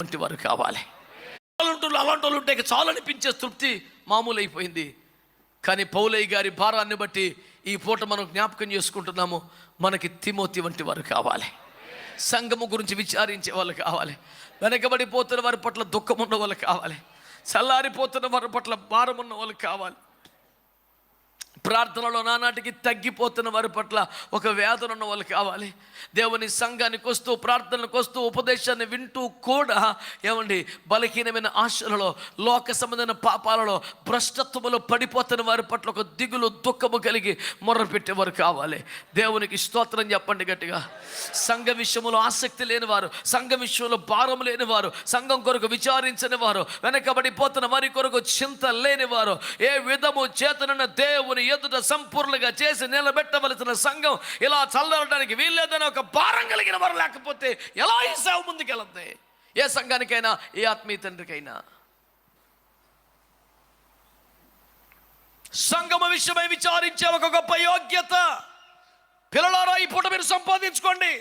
వంటి వారు కావాలి. అలాంటి వాళ్ళు- అలాంటి వాళ్ళు ఉంటే చాలనిపించే చాలు అనిపించే తృప్తి మామూలు అయిపోయింది కానీ పౌలయ్య గారి భారాన్ని బట్టి ఈ పూట మనం జ్ఞాపకం చేసుకుంటున్నాము మనకి తిమోతి వంటి వారు కావాలి. సంఘము గురించి విచారించే వాళ్ళు కావాలి. వెనకబడిపోతున్న వారి పట్ల దుఃఖం ఉన్న వాళ్ళు కావాలి. చల్లారిపోతున్న వారి పట్ల భారం ఉన్న వాళ్ళు కావాలి. ప్రార్థనలో నానాటికి తగ్గిపోతున్న వారి పట్ల ఒక వేదన ఉన్న వాళ్ళు కావాలి. దేవుని సంఘానికి వస్తూ ప్రార్థనలకు వస్తూ ఉపదేశాన్ని వింటూ కూడా ఏమండి బలహీనమైన ఆశలలో లోక సంబంధమైన పాపాలలో భ్రష్టత్వములో పడిపోతున్న వారి పట్ల ఒక దిగులు దుఃఖము కలిగి మొర్రపెట్టేవారు కావాలి. దేవునికి స్తోత్రం చెప్పండి గట్టిగా. సంఘ విషయంలో ఆసక్తి లేని వారు సంఘ విషయంలో భారం లేని వారు సంఘం కొరకు విచారించని వారు వెనకబడిపోతున్న వారి కొరకు చింత లేని వారు ఏ విధము చేతనన్న దేవుని ఎదుట సంపూర్ణంగా చేసి నిలబెట్టవలసిన సంఘం ఇలా చల్లడానికి వీల్లేదని ఒక భారం కలిగిన వారు లేకపోతే ఎలా ఈ సేవ ముందుకెళ్ళద్ది ఏ సంఘానికైనా ఏ ఆత్మీయ తండ్రికైనా? సంగమ విషయమై విచారించే ఒక గొప్ప యోగ్యత. పిల్లలారా ఈ పూట మీరు సంపాదించుకోండి.